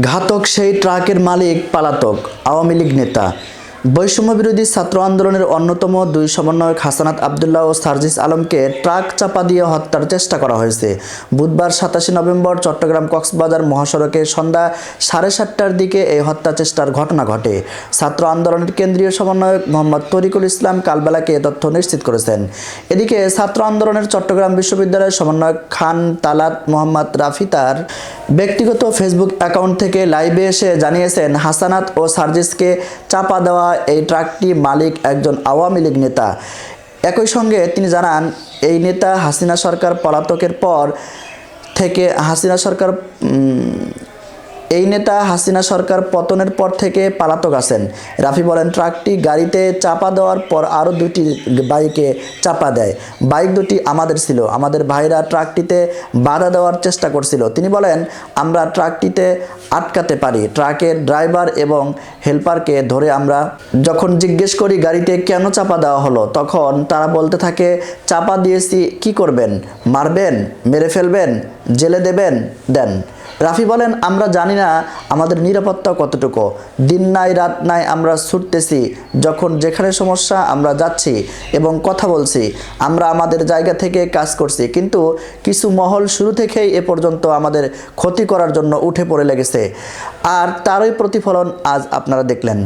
ঘাতক সেই ট্রাকের মালিক পালাতক আওয়ামী লীগ নেতা। বৈষম্য বিরোধী ছাত্র আন্দোলনের অন্যতম দুই সমন্বয়ক হাসানাত আবদুল্লাহ ও সার্জিস আলমকে ট্রাক চাপা দিয়ে হত্যার চেষ্টা করা হয়েছে। বুধবার সাতাশে নভেম্বর চট্টগ্রাম কক্সবাজার মহাসড়কে সন্ধ্যা সাড়ে সাতটার দিকে এই হত্যা চেষ্টার ঘটনা ঘটে। ছাত্র আন্দোলনের কেন্দ্রীয় সমন্বয়ক মোহাম্মদ তরিকুল ইসলাম কালবেলাকে এ তথ্য নিশ্চিত করেছেন। এদিকে ছাত্র আন্দোলনের চট্টগ্রাম বিশ্ববিদ্যালয়ের সমন্বয়ক খান তালাত মোহাম্মদ রাফি তার ব্যক্তিগত ফেসবুক অ্যাকাউন্ট থেকে লাইভে এসে জানিয়েছেন, হাসানাত ও সার্জিসকে চাপা দেওয়া এই ট্রাকটি মালিক একজন আওয়ামী লীগ নেতা। একই সঙ্গে তিনি জানান, এই নেতা হাসিনা সরকার পলাতকের পর থেকে হাসিনা সরকার এই নেতা হাসিনা সরকার পতনের পর থেকে পালাতক আছেন। রাফি বলেন, ট্রাকটি গাড়িতে চাপা দেওয়ার পর আরও দুটি বাইকে চাপা দেয়। বাইক দুটি আমাদের ছিল। আমাদের ভাইরা ট্রাকটিতে বাধা দেওয়ার চেষ্টা করছিল। তিনি বলেন, আমরা ট্রাকটিতে আটকাতে পারি। ট্রাকের ড্রাইভার এবং হেল্পারকে ধরে আমরা যখন জিজ্ঞেস করি, গাড়িতে কেন চাপা দেওয়া হলো? তখন তারা বলতে থাকে, চাপা দিয়েছি, কি করবেন? মারবেন? মেরে ফেলবেন? জেলে দেবেন? দেন। রাফি বলেন, আমরা জানি না আমাদের নিরাপত্তা কতটুকু। দিন নাই, রাত নাই আমরা ছুটতেছি, যখন যেখানে সমস্যা আমরা যাচ্ছি এবং কথা বলছি, আমরা আমাদের জায়গা থেকে কাজ করছি। কিন্তু কিছু মহল শুরু থেকেই এ পর্যন্ত আমাদের ক্ষতি করার জন্য উঠে পড়ে লেগেছে। আর তারই প্রতিফলন আজ আপনারা দেখলেন।